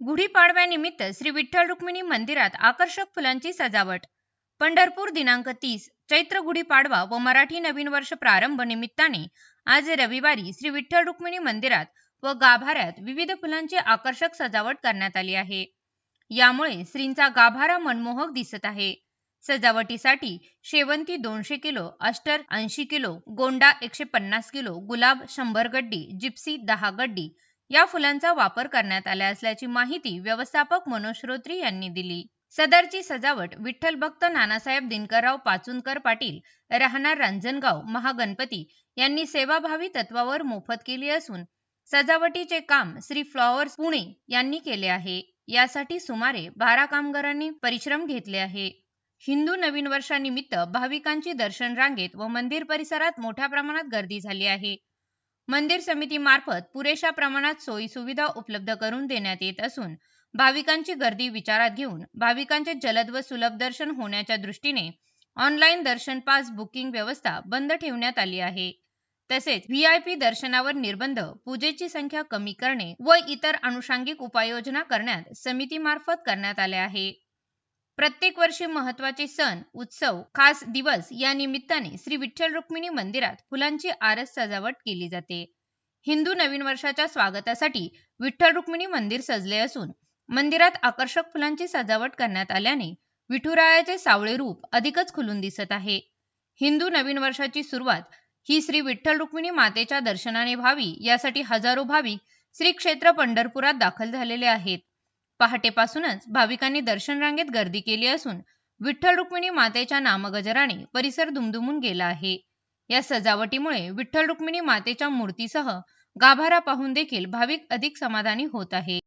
गुढीपाडव्यानिमित्त श्री विठ्ठल रुक्मिणी मंदिरात आकर्षक फुलांची सजावट. पंढरपूर दिनांक तीस चैत्र गुढीपाडवा व मराठी नवीन वर्ष प्रारंभ निमित्ताने आज रविवारी श्री विठ्ठल रुक्मिणी मंदिरात व गाभाऱ्यात विविध फुलांची आकर्षक सजावट करण्यात आली आहे. यामुळे श्रींचा गाभारा मनमोहक दिसत आहे. सजावटीसाठी शेवंती दोनशे किलो अष्टर ऐंशी किलो गोंडा एकशे पन्नास किलो गुलाब शंभर गड्डी जिप्सी दहा गड्डी या फुलांचा वापर करण्यात आला असल्याची माहिती व्यवस्थापक मनोज श्रोत्री यांनी दिली. सदरची सजावट विठ्ठल भक्त नानासाहेब दिनकरराव पाचुनकर पाटील राहणार रांजणगाव महागणपती यांनी सेवाभावी तत्वावर मोफत केली असून सजावटीचे काम श्री फ्लॉवर्स पुणे यांनी केले आहे. यासाठी सुमारे बारा कामगारांनी परिश्रम घेतले आहे. हिंदू नवीन वर्षानिमित्त भाविकांची दर्शन रांगेत व मंदिर परिसरात मोठ्या प्रमाणात गर्दी झाली आहे. मंदिर समितीमार्फत पुरेशा प्रमाणात सोयी सुविधा उपलब्ध करून देण्यात येत असून भाविकांची गर्दी विचारात घेऊन भाविकांचे जलद व सुलभ दर्शन होण्याच्या दृष्टीने ऑनलाईन दर्शन पास बुकिंग व्यवस्था बंद ठेवण्यात आली आहे. तसेच व्ही आय पी दर्शनावर निर्बंध पूजेची संख्या कमी करणे व इतर अनुषंगिक उपाययोजना करण्यात समितीमार्फत करण्यात आल्या आहे. प्रत्येक वर्षी महत्त्वाचे सण उत्सव खास दिवस या निमित्ताने श्री विठ्ठल रुक्मिणी मंदिरात फुलांची आरस सजावट केली जाते. हिंदू नवीन वर्षाच्या स्वागतासाठी विठ्ठल रुक्मिणी मंदिर सजले असून मंदिरात आकर्षक फुलांची सजावट करण्यात आल्याने विठुरायाचे सावळे रूप अधिकच खुलून दिसत आहे. हिंदू नवीन वर्षाची सुरुवात ही श्री विठ्ठल रुक्मिणी मातेच्या दर्शनाने व्हावी यासाठी हजारो भाविक श्री क्षेत्र पंढरपुरात दाखल झालेले आहेत. पहाटेपासूनच भाविकांनी दर्शन रांगेत गर्दी केली असून विठ्ठल रुक्मिणी मातेच्या नामगजराने परिसर दुमदुमून गेला आहे. या सजावटीमुळे विठ्ठल रुक्मिणी मातेच्या मूर्तीसह गाभारा पाहून देखील भाविक अधिक समाधानी होत आहे